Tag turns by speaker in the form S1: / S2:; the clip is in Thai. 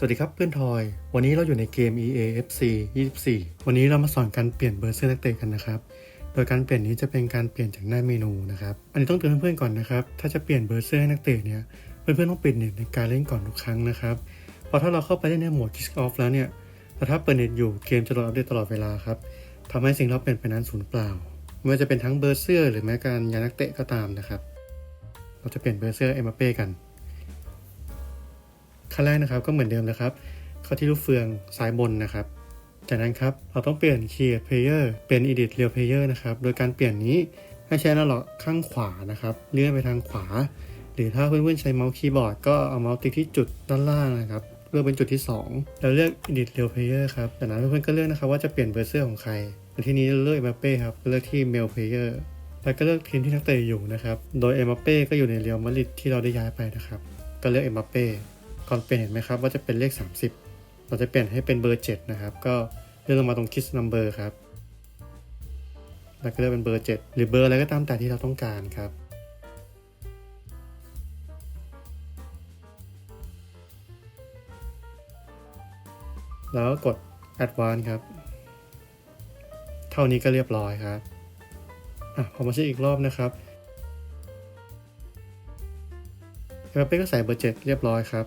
S1: สวัสดีครับเพื่อนทอย วันนี้เราอยู่ในเกม EA FC 24 วันนี้เรามาสอนการเปลี่ยนเบอร์เซอร์นักเตะกันนะครับ โดยการเปลี่ยนนี้จะเป็นการเปลี่ยนจากหน้าเมนูนะครับ อันนี้ต้องเตือนเพื่อนๆก่อนนะครับ ถ้าจะเปลี่ยนเบอร์เซอร์ให้นักเตะเนี่ย เพื่อนๆต้องปิดเน็ตในการเล่นก่อนทุกครั้งนะครับ เพราะถ้าเราเข้าไปเล่นในโหมด Kick Off แล้วเนี่ย แต่ถ้าเปิดเน็ตอยู่เกมจะโหลดอัปเดตตลอดเวลาครับทำให้สิ่งเราเปลี่ยนไปนั้นสูญเปล่า ไม่ว่าจะเป็นทั้งเบอร์เซอร์หรือแม้การย้ายนักเตะก็ตามนะครับ เราจะเปลี่ยนเบอร์เซอร์เอ็มเป้กัน ขั้นแรกนะครับก็เหมือนเดิมนะครับ เข้าที่ลูกเฟืองซ้ายบนนะครับ จากนั้นครับเราต้องเปลี่ยน Create Player เป็น Edit Real Player นะครับ โดยการเปลี่ยนนี้ให้ใช้นาหลอกข้างขวานะครับ เลื่อนไปทางขวา หรือถ้าเพื่อนๆใช้เมาส์คีย์บอร์ดก็เอาเมาส์ติ๊กที่จุดด้านล่างนะครับเลือกเป็นจุดที่ 2 แล้วเลือก Edit Real Player ครับจากนั้นเพื่อนๆก็เลือกนะครับว่าจะเปลี่ยนเบอร์เซอร์ของใครในที่นี้เลือกเอ็มบัปเป้ครับเลือกที่ Mail Player แล้วก็เลือกทีมที่นักเตะอยู่นะครับ โดยเอ็มเป้ก็อยู่ในเรียวมาริดที่เราได้ย้ายไปนะครับ ก็เลือกเอ็มเป้ ก่อนเปลี่ยนเห็นไหมครับว่าจะเป็นเลข 30 เราจะเปลี่ยนให้เป็นเบอร์ 7 นะครับ ก็เลื่อนลงมาตรง Kiss Number ครับ แล้วก็เลือกเป็นเบอร์ 7 หรือเบอร์อะไรก็ตามแต่ที่เราต้องการครับแล้วกด Advance ครับ เท่านี้ก็เรียบร้อยครับอะพอมาเช็คอีกรอบนะครับเอเปก็ใส่เบอร์7เรียบร้อยครับ